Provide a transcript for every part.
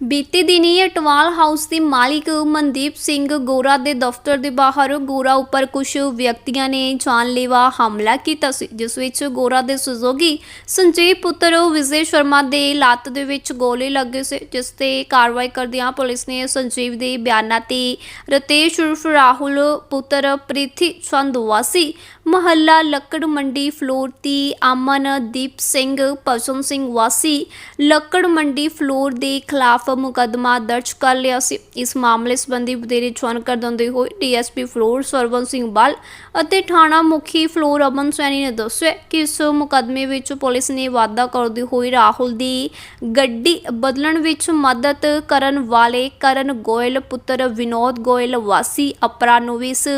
ਬੀਤੇ ਦਿਨੀ ਅਟਵਾਲ ਹਾਊਸ ਦੇ ਮਾਲਿਕ ਮਨਦੀਪ ਸਿੰਘ ਗੋਰਾ ਦੇ ਦਫ਼ਤਰ ਦੇ ਬਾਹਰ ਗੋਰਾ ਉੱਪਰ ਕੁਝ ਵਿਅਕਤੀਆਂ ਨੇ ਜਾਨਲੇਵਾ ਹਮਲਾ ਕੀਤਾ ਸੀ, ਜਿਸ ਵਿੱਚ ਗੋਰਾ ਦੇ ਸਹਿਯੋਗੀ ਸੰਜੀਵ ਪੁੱਤਰ ਵਿਜੇ ਸ਼ਰਮਾ ਦੇ ਲੱਤ ਦੇ ਵਿੱਚ ਗੋਲੇ ਲੱਗੇ ਸੀ, ਜਿਸ ਤੇ ਕਾਰਵਾਈ ਕਰਦਿਆਂ ਪੁਲਿਸ ਨੇ ਸੰਜੀਵ ਦੇ ਬਿਆਨਾਂ ਤੇ ਰਤੇਸ਼ ਉਰਫ ਰਾਹੁਲ, ਪੁੱਤਰ ਪ੍ਰੀਥੀ ਚੰਦ ਵਾਸੀ ਮਹੱਲਾ ਲੱਕੜ ਮੰਡੀ ਫਲੋਰ ਦੀ ਅਮਨਦੀਪ ਸਿੰਘ ਪਸ਼ਮ ਸਿੰਘ ਵਾਸੀ, ਲੱਕੜ ਮੰਡੀ ਫਲੋਰ ਦੇ ਖਿਲਾਫ ਮੁਕੱਦਮਾ ਦਰਜ ਕਰ ਲਿਆ ਸੀ। ਇਸ ਮਾਮਲੇ ਸੰਬੰਧੀ ਵਧੇਰੇ ਜਾਣਕਾਰੀ ਦਿੰਦੇ ਹੋਏ ਡੀਐਸਪੀ ਫਲੋਰ ਸਰਵਨ ਸਿੰਘ ਬਲ ਅਤੇ ਥਾਣਾ ਮੁਖੀ ਫਲੋਰ ਅਮਨ ਸੈਣੀ ਨੇ ਦੱਸਿਆ ਕਿ ਇਸ ਮੁਕੱਦਮੇ ਵਿੱਚ ਪੁਲਿਸ ਨੇ ਵਾਅਦਾ ਕਰਦੇ ਹੋਏ ਰਾਹੁਲ ਦੀ ਗੱਡੀ ਬਦਲਣ ਵਿੱਚ ਮਦਦ ਕਰਨ ਵਾਲੇ ਕਰਨ ਗੋਇਲ, ਪੁੱਤਰ ਵਿਨੋਦ ਗੋਇਲ, ਵਾਸੀ ਅਪਰਾ ਨੂੰ ਵੀ ਇਸ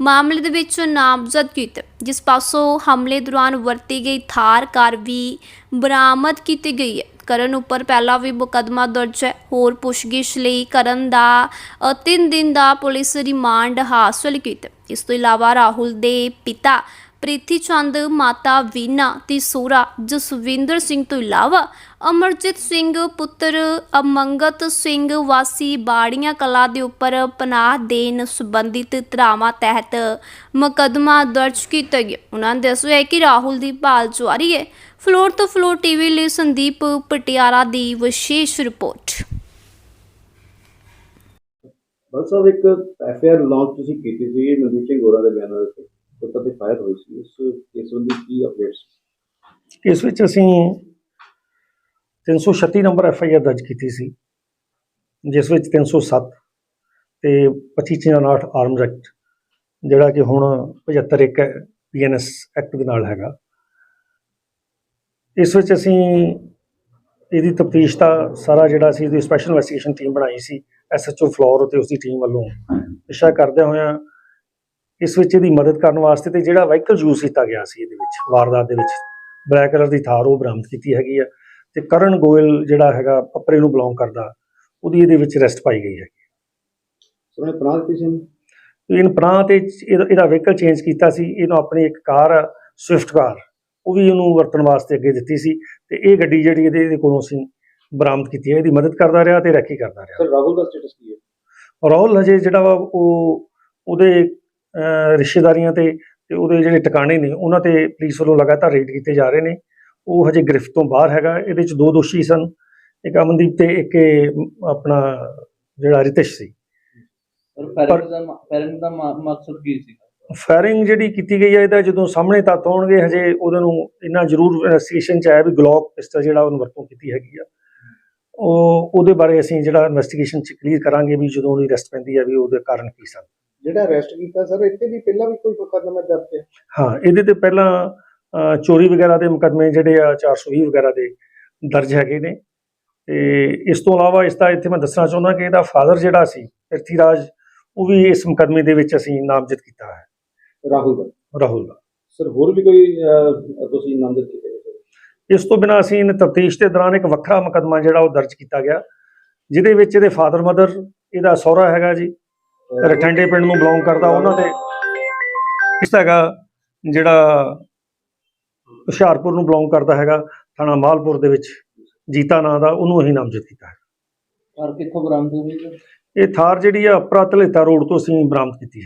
ਮਾਮਲੇ ਦੇ ਵਿੱਚ ਨਾਮਜ਼ਦ ਕੀਤਾ। ਜਿਸ ਪਾਸੋਂ ਹਮਲੇ ਦੌਰਾਨ ਵਰਤੀ ਗਈ ਥਾਰ ਕਾਰ ਵੀ ਬਰਾਮਦ ਕੀਤੀ ਗਈ ਹੈ। ਕਰਨ ਉੱਪਰ ਪਹਿਲਾਂ ਵੀ ਮੁਕੱਦਮਾ ਦਰਜ ਹੈ। ਹੋਰ ਪੁੱਛਗਿੱਛ ਲਈ ਕਰਨ ਦਾ 3 ਦਿਨ ਦਾ ਪੁਲਿਸ ਰਿਮਾਂਡ ਹਾਸਲ ਕੀਤਾ। ਇਸ ਤੋਂ ਇਲਾਵਾ ਰਾਹੁਲ ਦੇ ਪਿਤਾ ਪ੍ਰੀਤੀ ਚੰਦ, ਮਾਤਾ ਵੀਨਾ ਤੇ ਸੋਹਰਾ ਜਸਵਿੰਦਰ ਸਿੰਘ ਤੋਂ ਇਲਾਵਾ ਅਮਰਜੀਤ ਸਿੰਘ, ਪੁੱਤਰ ਅਮੰਗਤ ਸਿੰਘ, ਵਾਸੀ ਬਾੜੀਆਂ ਕਲਾ ਦੇ ਉੱਪਰ ਪਨਾਹ ਦੇਣ ਸੰਬੰਧਿਤ ਧਾਰਾਵਾਂ ਤਹਿਤ ਮੁਕੱਦਮਾ ਦਰਜ ਕੀਤਾ ਗਿਆ। ਉਹਨਾਂ ਨੇ ਦੱਸਿਆ ਕਿ ਰਾਹੁਲ ਦੀ ਭਾਲ ਜਾਰੀ ਹੈ। ਫਲੋਰ ਤੋਂ ਫਲੋਰ ਟੀਵੀ ਲਈ ਸੰਦੀਪ ਪਟਿਆਲਾ ਦੀ ਵਿਸ਼ੇਸ਼ ਰਿਪੋਰਟ। ਬਲ ਸਾਹਿਬ ਇੱਕ ਐਫਆਈਆਰ ਲਾਂਚ ਤੁਸੀਂ ਕੀਤੀ ਸੀ ਮਨਦੀਪ ਸਿੰਘ ਗੋਰਾ ਦੇ ਬਿਆਨਾਂ ਦੇ ਉੱਤੇ। ਕੁੱਤਾ ਤੇ ਫਾਇਰ ਹੋਈ ਸੀ ਉਸ ਕੇਸ ਸੰਬੰਧੀ ਕੀ ਅਪਡੇਟਸ ਇਸ ਵਿੱਚ ਅਸੀਂ 336 ਨੰਬਰ ਐਫ ਆਈ ਆਰ ਦਰਜ ਕੀਤੀ ਸੀ ਜਿਸ ਵਿੱਚ 307 ਤੇ 2559 ਆਰਮਜ਼ ਐਕਟ ਜਿਹੜਾ ਕਿ ਹੁਣ 75 ਇੱਕ ਪੀਐਨਐਸ ਐਕਟ ਦੇ ਨਾਲ ਹੈਗਾ। ਇਸ ਵਿੱਚ ਅਸੀਂ ਇਹਦੀ ਤਫਤੀਸ਼ ਦਾ ਸਾਰਾ ਜਿਹੜਾ ਸੀ ਇਹਦੀ ਸਪੈਸ਼ਲ ਇਨਵੈਸਟੀਗੇਸ਼ਨ ਟੀਮ ਬਣਾਈ ਸੀ ਐਸਐਚਓ ਫਲੋਰ ਤੇ ਉਸ ਦੀ ਟੀਮ ਵੱਲੋਂ ਪਿਛਾ ਕਰਦੇ ਹੋਇਆਂ ਇਸ ਵਿੱਚ ਇਹਦੀ ਮਦਦ ਕਰਨ ਵਾਸਤੇ ਤੇ ਜਿਹੜਾ ਵਹੀਕਲ ਯੂਜ਼ ਕੀਤਾ ਗਿਆ ਸੀ ਇਹਦੇ ਵਿੱਚ ਵਾਰਦਾਤ ਦੇ ਵਿੱਚ। ਬਲੈਕ ਕਲਰ ਦੀ ਥਾਰ ਉਹ ਬਰਾਮਦ ਕੀਤੀ ਹੈਗੀ ਆ ਤੇ ਕਰਨ ਗੋਇਲ ਜਿਹੜਾ ਹੈਗਾ ਪੱਪਰੇ ਨੂੰ ਬਿਲੋਂਗ ਕਰਦਾ ਉਹਦੀ ਇਹਦੇ ਵਿੱਚ ਅਰੈਸਟ ਪਾਈ ਗਈ ਹੈ ਸੋਨੇ ਪ੍ਰਾਂਤ ਕਿਸੇ ਨੇ? ਇਹਨ ਪ੍ਰਾਂਤ ਇਹਦਾ ਵਹੀਕਲ ਚੇਂਜ ਕੀਤਾ ਸੀ ਇਹਨੂੰ ਆਪਣੀ ਇੱਕ ਕਾਰ ਸਵਿਫਟ ਕਾਰ ਉਹ ਵੀ ਇਹਨੂੰ ਵਰਤਣ ਵਾਸਤੇ ਅੱਗੇ ਦਿੱਤੀ ਸੀ ਤੇ ਇਹ ਗੱਡੀ ਜਿਹੜੀ ਇਹਦੇ ਇਹਦੇ ਕੋਲੋਂ ਅਸੀਂ ਬਰਾਮਦ ਕੀਤੀ ਹੈ ਇਹਦੀ ਮਦਦ ਕਰਦਾ ਰਿਹਾ ਤੇ ਰਾਖੀ ਕਰਦਾ ਰਿਹਾ। ਸਰ ਰਾਹੁਲ ਦਾ ਸਟੇਟਸ ਕੀ ਹੈ? ਰਾਹੁਲ ਹਜੇ ਜਿਹੜਾ ਉਹ ਉਹਦੇ ਰਿਸ਼ਤੇਦਾਰੀਆਂ ਤੇ ਤੇ ਉਹਦੇ ਜਿਹੜੇ ਟਿਕਾਣੇ ਨੇ ਉਹਨਾਂ ਤੇ ਪੁਲਿਸ ਵੱਲੋਂ ਲਗਾਤਾਰ ਰੇਡ ਕੀਤੇ ਜਾ ਰਹੇ ਨੇ। ਉਹ ਹਜੇ ਗ੍ਰਿਫਤ ਤੋਂ ਬਾਹਰ ਹੈਗਾ। ਇਹਦੇ ਵਿੱਚ ਦੋ ਦੋਸ਼ੀ ਸਨ। ਇੱਕ ਅਮਨਦੀਪ ਤੇ ਇੱਕ ਆਪਣਾ ਜਿਹੜਾ ਰਿਤਿਸ਼ ਸੀ। ਪਰ ਪੈਰਿੰਗ ਦਾ ਮਕਸਦ ਕੀ ਸੀ? ਫਾਇਰਿੰਗ ਜਿਹੜੀ ਕੀਤੀ ਗਈ ਹੈ ਇਹਦਾ ਜਦੋਂ ਸਾਹਮਣੇ ਤੱਥ ਹੋਣਗੇ ਹਜੇ ਉਹਨਾਂ ਨੂੰ ਇੰਨਾ ਜ਼ਰੂਰ ਇਨਵੈਸਟੀਗੇਸ਼ਨ ਚ ਆਇਆ ਵੀ ਗਲੋਕ ਪਿਸਟਲ ਜਿਹੜਾ ਉਹਨੂੰ ਵਰਤੋਂ ਕੀਤੀ ਹੈਗੀ ਆ। ਉਹ ਉਹਦੇ ਬਾਰੇ ਅਸੀਂ ਜਿਹੜਾ ਇਨਵੈਸਟੀਗੇਸ਼ਨ ਚ ਕਲੀਅਰ ਕਰਾਂਗੇ ਵੀ ਜਦੋਂ ਉਹਦੀ ਅਰੈਸਟ ਪੈਂਦੀ ਹੈ ਵੀ ਉਹਦੇ ਕਾਰਨ ਕੀ ਸਨ। ਜਿਹੜਾ ਅਰੈਸਟ ਕੀਤਾ ਸਰ ਇੱਥੇ ਵੀ ਪਹਿਲਾਂ ਵੀ ਕੋਈ ਮੁਕੱਦਮਾ ਦਰਜ ਹੈ? ਹਾਂ ਇਹਦੇ ਤੇ ਪਹਿਲਾਂ ਅ, ਚੋਰੀ ਵਗੈਰਾ ਦੇ ਮੁਕੱਦਮੇ ਜਿਹੜੇ ਆ 420 ਵਗੈਰਾ ਦੇ ਦਰਜ ਹੈਗੇ ਨੇ। ਤੇ ਇਸ ਤੋਂ ਇਲਾਵਾ ਇਸ ਦਾ ਇੱਥੇ ਮੈਂ ਦੱਸਣਾ ਚਾਹੁੰਦਾ ਕਿ ਇਹਦਾ ਫਾਦਰ ਜਿਹੜਾ ਸੀ ਪ੍ਰਿਥੀ ਰਾਜ ਉਹ ਵੀ ਇਸ ਮੁਕੱਦਮੇ ਦੇ ਵਿੱਚ ਅਸੀਂ ਨਾਮਜ਼ਦ ਕੀਤਾ ਹੈ। ਰਾਹੁਲ ਦਾ। ਰਾਹੁਲ ਦਾ। ਸਰ ਹੋਰ ਵੀ ਕੋਈ ਅਹ, ਤੁਸੀਂ ਨਾਮਜ਼ਦ ਕੀਤੇ ਹੋਏ ਸਰ ਇਸ ਤੋਂ ਬਿਨਾਂ ਅਸੀਂ ਇਹਨ ਤਫਤੀਸ਼ ਦੇ ਦੌਰਾਨ ਇੱਕ ਵੱਖਰਾ ਮੁਕੱਦਮਾ ਜਿਹੜਾ ਉਹ ਦਰਜ ਕੀਤਾ ਗਿਆ ਜਿਹਦੇ ਵਿੱਚ ਇਹਦੇ ਫਾਦਰ ਮਦਰ ਇਹਦਾ ਸਹੁਰਾ ਹੈਗਾ ਜੀ ਰਠੰਡੇ ਪਿੰਡ ਨੂੰ ਬਿਲੋਂਗ ਕਰਦਾ ਉਹਨਾਂ ਦੇ ਇਸ ਹੈਗਾ ਜਿਹੜਾ ਹੁਸ਼ਿਆਰਪੁਰ ਨੂੰ ਬਿਲੋਂਗ ਕਰਦਾ ਹੈਗਾ ਥਾਣਾ ਮਾਲਪੁਰ ਦੇ ਵਿੱਚ ਜੀਤਾ ਨਾਂ ਦਾ ਉਹਨੂੰ ਅਸੀਂ ਨਾਮਜ਼ਦ ਕੀਤਾ ਹੈ। ਪਰ ਕਿੱਥੋਂ ਬਰਾਮਦ ਹੋਈ? ਇਹ ਥਾਰ ਜਿਹੜੀ ਆ ਅਪਰਾ ਧਲੇਤਾ ਰੋਡ ਤੋਂ ਅਸੀਂ ਬਰਾਮਦ ਕੀਤੀ ਹੈ।